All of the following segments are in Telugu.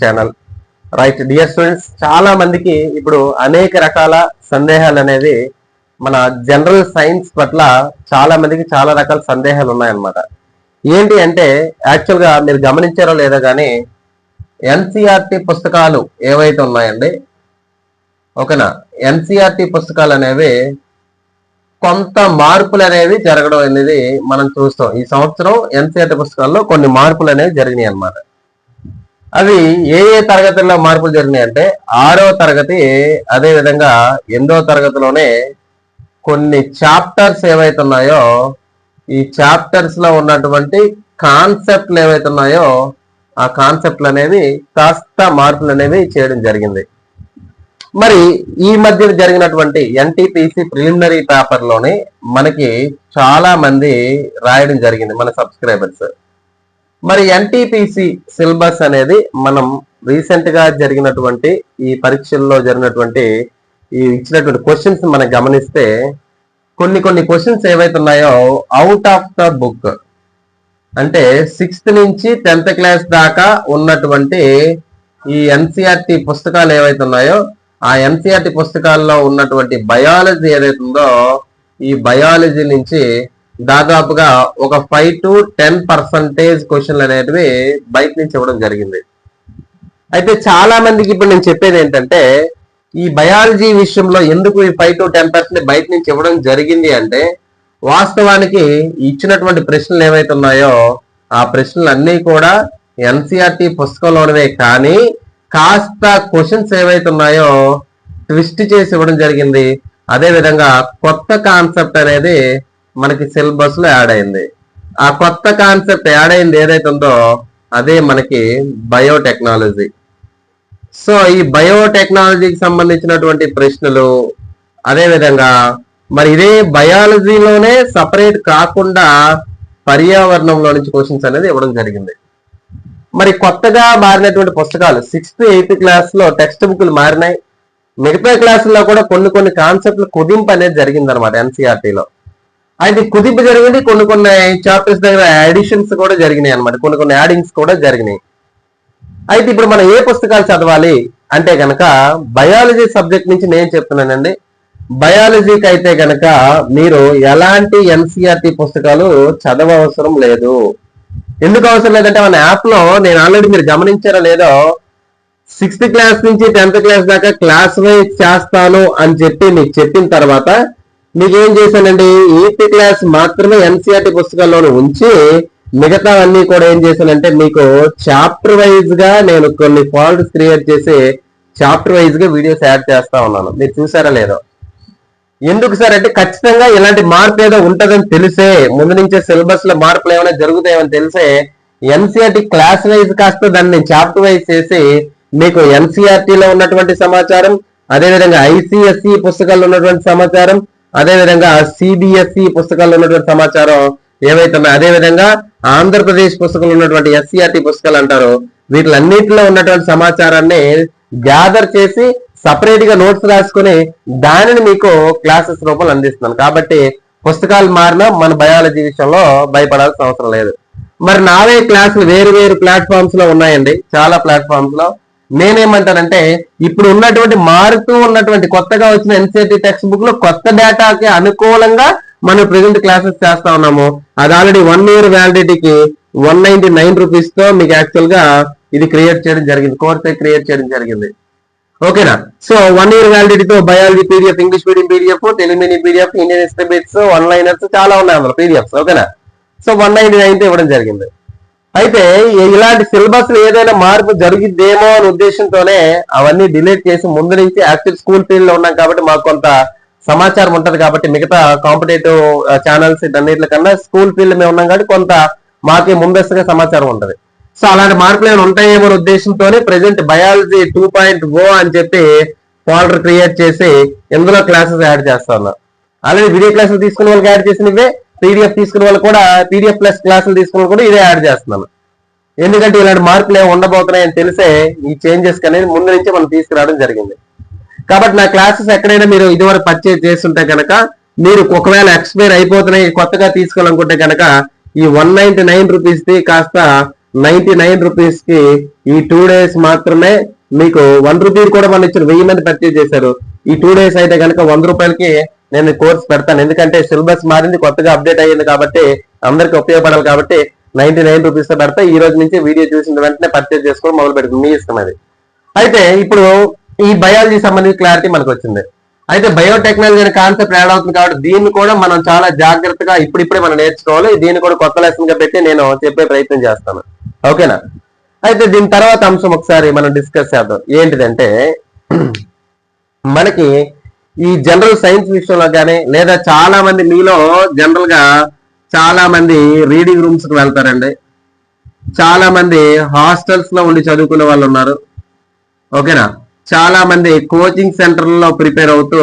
ఛానల్ రైట్ డియర్ స్టూడెంట్స్ చాలా మందికి ఇప్పుడు అనేక రకాల సందేహాలు అనేది మన జనరల్ సైన్స్ పట్ల చాలా మందికి చాలా రకాల సందేహాలు ఉన్నాయన్నమాట. ఏంటి అంటే యాక్చువల్గా మీరు గమనించారో లేదో కానీ ఎన్సిఆర్టి పుస్తకాలు ఏవైతే ఉన్నాయండి ఓకేనా? ఎన్సిఆర్టి పుస్తకాలు అనేవి కొంత మార్పులు అనేవి జరగడం అనేది మనం చూస్తాం. ఈ సంవత్సరం ఎన్సిఆర్టీ పుస్తకాల్లో కొన్ని మార్పులు అనేవి జరిగినాయి అన్నమాట అవి ఏ ఏ తరగతుల్లో మార్పులు జరిగినాయి అంటే ఆరో తరగతి అదే విధంగా ఎనిమిదో తరగతిలోనే కొన్ని చాప్టర్స్ ఏవైతే ఉన్నాయో ఈ చాప్టర్స్లో ఉన్నటువంటి కాన్సెప్ట్లు ఏవైతే ఉన్నాయో ఆ కాన్సెప్ట్లు అనేవి కాస్త మార్పులు అనేవి చేయడం జరిగింది. మరి ఈ మధ్య జరిగినటువంటి ఎన్టీపీసీ ప్రిలిమినరీ పేపర్లోని మనకి చాలా మంది రాయడం జరిగింది మన సబ్స్క్రైబర్స్. మరి ఎన్టీపీసీ సిలబస్ అనేది మనం రీసెంట్గా జరిగినటువంటి ఈ పరీక్షల్లో జరిగినటువంటి ఈ ఇచ్చినటువంటి క్వశ్చన్స్ మనం గమనిస్తే కొన్ని కొన్ని క్వశ్చన్స్ ఏవైతే ఉన్నాయో అవుట్ ఆఫ్ ద బుక్ అంటే సిక్స్త్ నుంచి టెన్త్ క్లాస్ దాకా ఉన్నటువంటి ఈ ఎన్సిఆర్టి పుస్తకాలు ఏవైతే ఉన్నాయో ఆ ఎన్సిఆర్టి పుస్తకాల్లో ఉన్నటువంటి బయాలజీ ఏదైతే ఉందో ఈ బయాలజీ నుంచి దాదాపుగా ఒక ఫైవ్ టు టెన్ పర్సంటేజ్ క్వశ్చన్లు అనేటివి బయట నుంచి ఇవ్వడం జరిగింది. అయితే చాలా మందికి ఇప్పుడు నేను చెప్పేది ఏంటంటే ఈ బయాలజీ విషయంలో ఎందుకు ఈ ఫైవ్ టు టెన్ పర్సెంట్ బయట నుంచి ఇవ్వడం జరిగింది అంటే వాస్తవానికి ఇచ్చినటువంటి ప్రశ్నలు ఏవైతే ఉన్నాయో ఆ ప్రశ్నలు అన్నీ కూడా ఎన్సిఆర్టి పుస్తకంలోనివే కానీ కాస్త క్వశ్చన్స్ ఏవైతే ఉన్నాయో ట్విస్ట్ చేసి ఇవ్వడం జరిగింది. అదేవిధంగా కొత్త కాన్సెప్ట్ అనేది మనకి సిలబస్లో యాడ్ అయింది. ఆ కొత్త కాన్సెప్ట్ యాడ్ అయింది ఏదైతే ఉందో అదే మనకి బయోటెక్నాలజీ సో ఈ బయోటెక్నాలజీకి సంబంధించినటువంటి ప్రశ్నలు అదేవిధంగా మరి ఇదే బయాలజీలోనే సపరేట్ కాకుండా పర్యావరణంలో నుంచి క్వశ్చన్స్ అనేది ఇవ్వడం జరిగింది. మరి కొత్తగా మారినటువంటి పుస్తకాలు సిక్స్త్ ఎయిత్ క్లాస్లో టెక్స్ట్ బుక్లు మారినాయి. మిగతా క్లాసుల్లో కూడా కొన్ని కొన్ని కాన్సెప్ట్లు కుదింపు అనేది జరిగింది అనమాట ఎన్సీఆర్టీలో. అయితే కుదింపు జరిగింది. కొన్ని కొన్ని చాప్టర్స్ దగ్గర ఎడిషన్స్ కూడా జరిగినాయి అనమాట కొన్ని కొన్ని యాడింగ్స్ కూడా జరిగినాయి. అయితే ఇప్పుడు మనం ఏ పుస్తకాలు చదవాలి? అంటే గనక బయాలజీ సబ్జెక్ట్ నుంచి నేను చెప్తున్నానండి. బయాలజీకి అయితే గనక మీరు ఎలాంటి ఎన్సీఆర్టీ పుస్తకాలు చదవవసరం లేదు. ఎందుకు అవసరం లేదంటే మన యాప్లో నేను ఆల్రెడీ మీరు గమనించారా లేదో సిక్స్త్ క్లాస్ నుంచి టెన్త్ క్లాస్ దాకా క్లాస్ వైజ్ చేస్తాను అని చెప్పి మీకు చెప్పిన తర్వాత మీకు ఏం చేశానండి ఎయిత్ క్లాస్ మాత్రమే ఎన్సీఆర్టీ పుస్తకాల్లోనే ఉంచి మిగతావన్నీ కూడా ఏం చేశానంటే మీకు చాప్టర్ వైజ్గా నేను కొన్ని ఫాల్ట్స్ క్రియేట్ చేసి చాప్టర్ వైజ్గా వీడియోస్ యాడ్ చేస్తా ఉన్నాను. మీరు చూసారా లేదో. ఎందుకు సార్ అంటే ఖచ్చితంగా ఇలాంటి మార్పు ఏదో ఉంటదని తెలిసే ముందు నుంచే సిలబస్లో మార్పులు ఏమైనా జరుగుతాయని తెలిసే ఎన్సీఆర్టీ క్లాస్ వైజ్ కాస్త దాన్ని చాప్టర్ వైజ్ చేసి మీకు ఎన్సీఆర్టీలో ఉన్నటువంటి సమాచారం అదేవిధంగా ఐసీఎస్ఈ పుస్తకాల్లో ఉన్నటువంటి సమాచారం అదేవిధంగా సిబిఎస్ఈ పుస్తకాల్లో ఉన్నటువంటి సమాచారం ఏవైతే ఉన్నాయో అదేవిధంగా ఆంధ్రప్రదేశ్ పుస్తకంలో ఉన్నటువంటి ఎస్సీఆర్టీ పుస్తకాలు అంటారు వీటిలన్నింటిలో ఉన్నటువంటి సమాచారాన్ని గ్యాదర్ చేసి సపరేట్గా నోట్స్ రాసుకుని దానిని మీకు క్లాసెస్ రూపంలో అందిస్తున్నాను. కాబట్టి పుస్తకాలు మారినా మన బయాలజీ విషయంలో భయపడాల్సిన అవసరం లేదు. మరి నావే క్లాసులు వేరు వేరు ప్లాట్ఫామ్స్లో ఉన్నాయండి. చాలా ప్లాట్ఫామ్స్లో నేనేమంటానంటే ఇప్పుడు ఉన్నటువంటి మారుతూ ఉన్నటువంటి కొత్తగా వచ్చిన ఎన్సీఆర్టీ టెక్స్ట్ బుక్లో కొత్త డేటాకి అనుకూలంగా మనం ప్రెజెంట్ క్లాసెస్ చేస్తా ఉన్నాము. అది ఆల్రెడీ వన్ ఇయర్ వ్యాలిడిటీకి వన్ నైన్టీ నైన్ రూపీస్తో మీకు యాక్చువల్గా ఇది క్రియేట్ చేయడం జరిగింది. కోర్స్ క్రియేట్ చేయడం జరిగింది. ఓకేనా? So one year వ్యాలిడిటీతో biology PDF English medium PDF Telugu medium PDF Indian estimates one liners చాలా ఉన్నాయి అందులో పీడిఎఫ్స్ ఓకేనా? సో వన్ నైన్టీ నైన్ ఇవ్వడం జరిగింది. అయితే ఇలాంటి సిలబస్ ఏదైనా మార్పు జరిగిద్దేమో అనే ఉద్దేశంతోనే అవన్నీ డిలీట్ చేసి ముందు నుంచి యాక్చువల్ స్కూల్ ఫీల్డ్లో ఉన్నాం కాబట్టి మాకు కొంత సమాచారం ఉంటది కాబట్టి మిగతా కాంపిటేటివ్ ఛానల్స్ అన్నిటి కన్నా స్కూల్ ఫీల్డ్ మేము ఉన్నాం కాబట్టి కొంత మాకే ముందస్తుగా సమాచారం ఉంటది. సో అలాంటి మార్పులు ఏమైనా ఉంటాయేమో ఉద్దేశంతోనే present biology two point O అని చెప్పి ఫోల్డర్ క్రియేట్ చేసి ఇందులో క్లాసెస్ యాడ్ చేస్తా ఉన్నా. ఆల్రెడీ వీడియో క్లాసులు తీసుకున్న వాళ్ళకి యాడ్ చేసినవే. పీడిఎఫ్ తీసుకున్న వాళ్ళు కూడా పీడిఎఫ్ ప్లస్ క్లాసులు తీసుకున్న కూడా ఇదే యాడ్ చేస్తున్నాను ఎందుకంటే ఇలాంటి మార్పులు ఏమి ఉండబోతున్నాయని తెలిసే ఈ చేంజెస్ అనేది ముందు నుంచి మనం తీసుకురావడం జరిగింది. కాబట్టి నా క్లాసెస్ ఎక్కడైనా మీరు ఇదివరకు పర్చేజ్ చేస్తుంటే కనుక మీరు ఒకవేళ ఎక్స్పైర్ అయిపోతున్నాయి కొత్తగా తీసుకోవాలనుకుంటే కనుక ఈ వన్ నైన్టీ నైన్ రూపీస్ ది కాస్త నైన్టీ నైన్ రూపీస్కి ఈ టూ డేస్ మాత్రమే మీకు వన్ రూపీ కూడా మనం ఇచ్చిన వెయ్యి మంది పర్చేజ్ చేశారు. ఈ టూ డేస్ అయితే కనుక వంద రూపాయలకి నేను కోర్స్ పెడతాను. ఎందుకంటే సిలబస్ మారింది కొత్తగా అప్డేట్ అయ్యింది కాబట్టి అందరికి ఉపయోగపడాలి కాబట్టి నైన్టీ నైన్ రూపీస్తో పెడతా. ఈ రోజు నుంచి వీడియో చూసిన వెంటనే పర్చేజ్ చేసుకోవడం మొదలు పెడుతుంది. మీ ఇష్టం అది. అయితే ఇప్పుడు ఈ బయాలజీ సంబంధించి క్లారిటీ మనకు వచ్చింది అయితే బయోటెక్నాలజీ అనే కాన్సెప్ట్ యాడ్ అవుతుంది కాబట్టి దీన్ని కూడా మనం చాలా జాగ్రత్తగా ఇప్పుడిప్పుడే మనం నేర్చుకోవాలి. దీన్ని కూడా కొత్త లెసన్గా పెట్టి నేను చెప్పే ప్రయత్నం చేస్తాను. ఓకేనా? అయితే దీని తర్వాత అంశం ఒకసారి మనం డిస్కస్ చేద్దాం. ఏంటిదంటే మనకి ఈ జనరల్ సైన్స్ విషయంలో కానీ లేదా చాలా మంది మీలో జనరల్గా చాలా మంది రీడింగ్ రూమ్స్కి వెళ్తారండి. చాలా మంది హాస్టల్స్లో ఉండి చదువుకునే వాళ్ళు ఉన్నారు. ఓకేనా? చాలా మంది కోచింగ్ సెంటర్లలో ప్రిపేర్ అవుతూ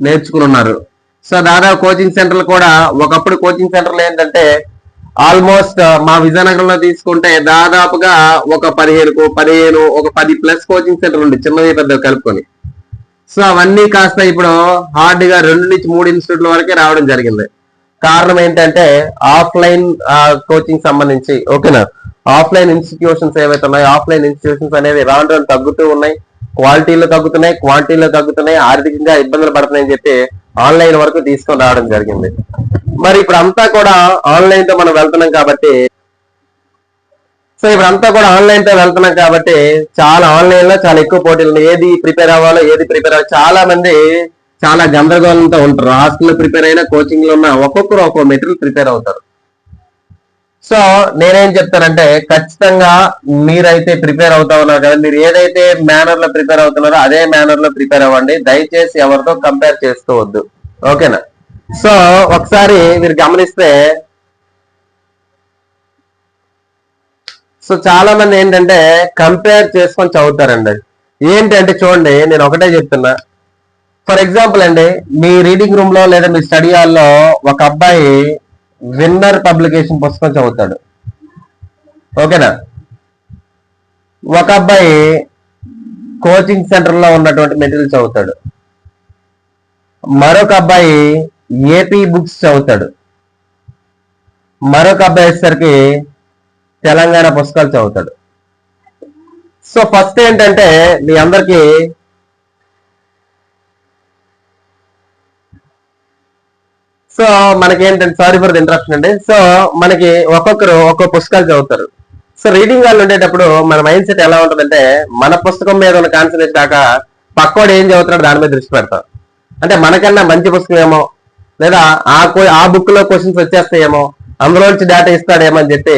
నేర్చుకుని ఉన్నారు. సో దాదాపు కోచింగ్ సెంటర్లు కూడా ఒకప్పుడు కోచింగ్ సెంటర్లు ఏంటంటే ఆల్మోస్ట్ మా విజయనగరంలో తీసుకుంటే దాదాపుగా ఒక పదిహేనుకు పదిహేను ఒక పది ప్లస్ కోచింగ్ సెంటర్ ఉంది చిన్నవి పెద్దవి కలుపుకొని. సో అవన్నీ కాస్త ఇప్పుడు హార్డ్గా రెండు నుంచి మూడు ఇన్స్టిట్యూట్ల వరకే రావడం జరిగింది. కారణం ఏంటంటే ఆఫ్లైన్ కోచింగ్ సంబంధించి ఓకేనా? ఆఫ్లైన్ ఇన్స్టిట్యూషన్స్ ఏవైతే ఉన్నాయో ఆఫ్లైన్ ఇన్స్టిట్యూషన్స్ అనేవి రాను రాను తగ్గుతూ ఉన్నాయి. క్వాలిటీలో తగ్గుతున్నాయి క్వాంటిటీలో తగ్గుతున్నాయి ఆర్థికంగా ఇబ్బందులు పడుతున్నాయని చెప్పి ఆన్లైన్ వరకు తీసుకొని రావడం జరిగింది. మరి ఇప్పుడు అంతా కూడా ఆన్లైన్తో మనం వెళ్తున్నాం కాబట్టి సో ఇప్పుడు అంతా కూడా ఆన్లైన్తో వెళ్తున్నాం కాబట్టి చాలా ఆన్లైన్లో చాలా ఎక్కువ పోటీలు ఉన్నాయి ఏది ప్రిపేర్ అవ్వాలో ఏది ప్రిపేర్ అవ్వాలి చాలా మంది చాలా గందరగోళంతో ఉంటారు. హాస్టల్ ప్రిపేర్ అయినా కోచింగ్లో ఉన్న ఒక్కొక్కరు ఒక్కో మెటీరియల్ ప్రిపేర్ అవుతారు. సో నేనేం చెప్తానంటే ఖచ్చితంగా మీరైతే ప్రిపేర్ అవుతా ఉన్నారు కదా మీరు ఏదైతే మేనర్లో ప్రిపేర్ అవుతున్నారో అదే మేనర్లో ప్రిపేర్ అవ్వండి. దయచేసి ఎవరితో కంపేర్ చేసుకోవద్దు. ఓకేనా? సో ఒకసారి మీరు గమనిస్తే సో చాలా మంది ఏంటంటే కంపేర్ చేసుకొని చదువుతారండి. ఏంటంటే చూడండి నేను ఒకటే చెప్తున్నా. ఫర్ ఎగ్జాంపుల్ అండి మీ రీడింగ్ రూమ్లో లేదా మీ స్టడీ హాల్లో ఒక అబ్బాయి విన్నర్ పబ్లికేషన్ పుస్తకం చదువుతాడు. ఓకేనా? ఒక అబ్బాయి కోచింగ్ సెంటర్లో ఉన్నటువంటి మెటీరియల్ చదువుతాడు. మరొక అబ్బాయి ఏపీ బుక్స్ చదువుతాడు. మరొక అబ్బాయి వచ్చేసరికి తెలంగాణ పుస్తకాలు చదువుతాడు. సో ఫస్ట్ ఏంటంటే మీ అందరికీ సో మనకి ఏంటంటే సారీ ఫర్ ది ఇంటరప్షన్ అండి. సో మనకి ఒక్కొక్కరు ఒక్కొక్క పుస్తకాలు చదువుతారు. సో రీడింగ్ వాళ్ళు ఉండేటప్పుడు మన మైండ్ సెట్ ఎలా ఉంటుందంటే మన పుస్తకం మీద ఉన్న కాన్సన్ట్రేట్ కాక పక్కోడు ఏం చదువుతున్నాడు దాని మీద దృష్టి పెడతాం. అంటే మనకన్నా మంచి పుస్తకం ఏమో లేదా ఆ కో- ఆ బుక్లో క్వశ్చన్స్ వచ్చేస్తాయేమో అందులోంచి డేటా ఇస్తాడేమో అని చెప్పి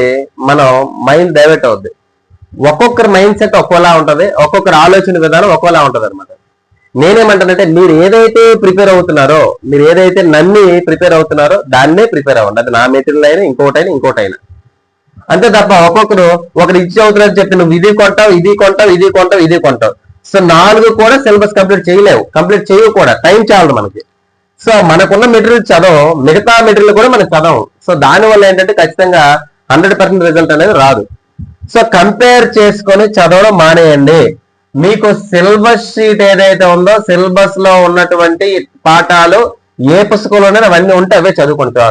మనం మైండ్ డైవర్ట్ అవుద్ది. ఒక్కొక్కరి మైండ్ సెట్ ఒక్కోలా ఉంటది ఒక్కొక్కరి ఆలోచన విధానం ఒక్కోలా ఉంటది అనమాట నేనేమంటానంటే మీరు ఏదైతే ప్రిపేర్ అవుతున్నారో మీరు ఏదైతే నమ్మి ప్రిపేర్ అవుతున్నారో దాన్నే ప్రిపేర్ అవ్వండి. అది నా మెటీరియల్ అయినా ఇంకోటైనా ఇంకోటైనా. అంతే తప్ప ఒక్కొక్కరు ఒకరు ఇచ్చి అవుతున్నారని చెప్పి నువ్వు ఇది కొంటావు ఇది కొంటావు ఇది కొంటావు ఇది కొంటావు. సో నాలుగు కూడా సిలబస్ కంప్లీట్ చేయలేవు. కంప్లీట్ చేయవు కూడా. టైం చాలదు మనకి. సో మనకున్న మెటీరియల్ చదవం మిగతా మెటీరియల్ కూడా మనం చదవం. సో దాని వల్ల ఏంటంటే ఖచ్చితంగా హండ్రెడ్ పర్సెంట్ రిజల్ట్ అనేది రాదు. సో కంపేర్ చేసుకొని చదవడం మానేయండి. మీకు సిలబస్ షీట్ ఏదైతే ఉందో సిలబస్లో ఉన్నటువంటి పాఠాలు ఏ పుస్తకంలోనే అవన్నీ ఉంటే అవే చదువుకుంటే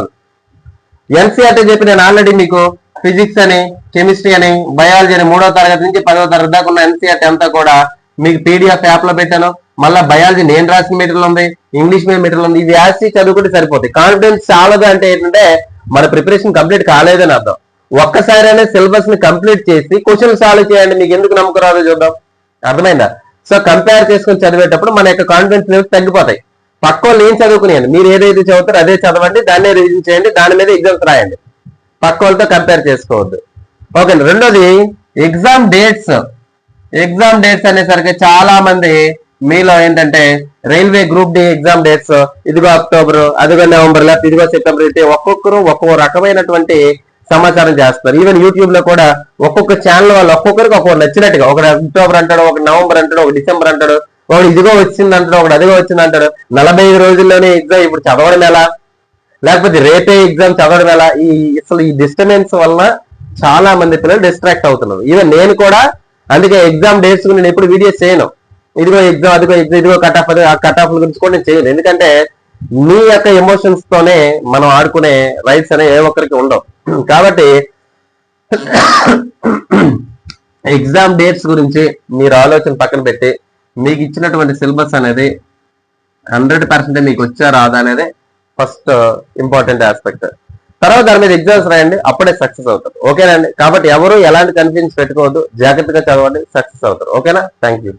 ఎన్సీఆర్టీ చెప్పి నేను ఆల్రెడీ మీకు ఫిజిక్స్ అని కెమిస్ట్రీ అని బయాలజీ అని మూడో తరగతి నుంచి పదవ తరగతి దాకా ఉన్న ఎన్సీఆర్టీ అంతా కూడా మీకు పీడిఎఫ్ యాప్లో పెట్టాను. మళ్ళీ బయాలజీ నేను రాసిన మెటీరియల్ ఉంది ఇంగ్లీష్ మీద మెటీరియల్ ఉంది ఇది యాసి చదువుకుంటే సరిపోతుంది కాన్ఫిడెన్స్ చాలదు అంటే ఏంటంటే మన ప్రిపరేషన్ కంప్లీట్ కాలేదని అర్థం. ఒక్కసారైనా సిలబస్ని కంప్లీట్ చేసి క్వశ్చన్ సాల్వ్ చేయండి మీకు ఎందుకు నమ్మకం రాదో చూద్దాం. అర్థమైందా? సో కంపేర్ చేసుకొని చదివేటప్పుడు మన యొక్క కాన్ఫిడెన్స్ లెవెల్స్ తగ్గిపోతాయి. పక్క వాళ్ళు ఏం చదువుకునేయండి? మీరు ఏదైతే చదువుతారో అదే చదవండి దాన్నే రివిజన్ చేయండి దాని మీద ఎగ్జామ్స్ రాయండి. పక్క వాళ్ళతో కంపేర్ చేసుకోవద్దు. ఓకే రెండోది ఎగ్జామ్ డేట్స్ ఎగ్జామ్ డేట్స్ అనేసరికి చాలా మంది మీలో ఏంటంటే railway group D exam dates ఇదిగో అక్టోబర్ అదిగో నవంబర్ లేకపోతే ఇదిగో సెప్టెంబర్ అయితే ఒక్కొక్కరు ఒక్కో రకమైనటువంటి సమాచారం చేస్తారు. ఈవెన్ యూట్యూబ్లో కూడా ఒక్కొక్క ఛానల్ వాళ్ళు ఒక్కొక్కరికి ఒక్కొక్క నచ్చినట్టుగా ఒక అక్టోబర్ అంటాడు ఒక నవంబర్ అంటాడు ఒక డిసెంబర్ అంటాడు ఒకడు ఇదిగో వచ్చింది అంటాడు ఒకడు అదిగో వచ్చింది అంటాడు. నలభై ఐదు రోజుల్లోనే ఎగ్జామ్ ఇప్పుడు చదవడం ఎలా? లేకపోతే రేపే ఎగ్జామ్ చదవడం ఎలా? ఈ అసలు ఈ డిస్టర్బెన్స్ వల్ల చాలా మంది పిల్లలు డిస్ట్రాక్ట్ అవుతున్నారు. ఈవెన్ నేను కూడా అందుకే ఎగ్జామ్ డేట్స్ నేను ఎప్పుడు వీడియోస్ చేయను. ఇదిగో ఎగ్జామ్ అదిగో ఎగ్జామ్ ఇదిగో కట్ ఆఫ్ ఆ కట్ ఆఫ్ గురించి కూడా నేను చేయను ఎందుకంటే మీ యొక్క ఎమోషన్స్ తోనే మనం ఆడుకునే రైట్స్ అనే ఏ ఒక్కరికి ఉండవు. కాబట్టి ఎగ్జామ్ డేట్స్ గురించి మీరు ఆలోచన పక్కన పెట్టి మీకు ఇచ్చినటువంటి సిలబస్ అనేది హండ్రెడ్ పర్సెంట్ మీకు వచ్చా రాదా అనేది ఫస్ట్ ఇంపార్టెంట్ ఆస్పెక్ట్ తర్వాత దాని మీద ఎగ్జామ్స్ రాయండి అప్పుడే సక్సెస్ అవుతారు. ఓకేనండి కాబట్టి ఎవరు ఎలాంటి కన్ఫ్యూజన్స్ పెట్టుకోవద్దు జాగ్రత్తగా చదవండి సక్సెస్ అవుతారు. ఓకేనా? Thank you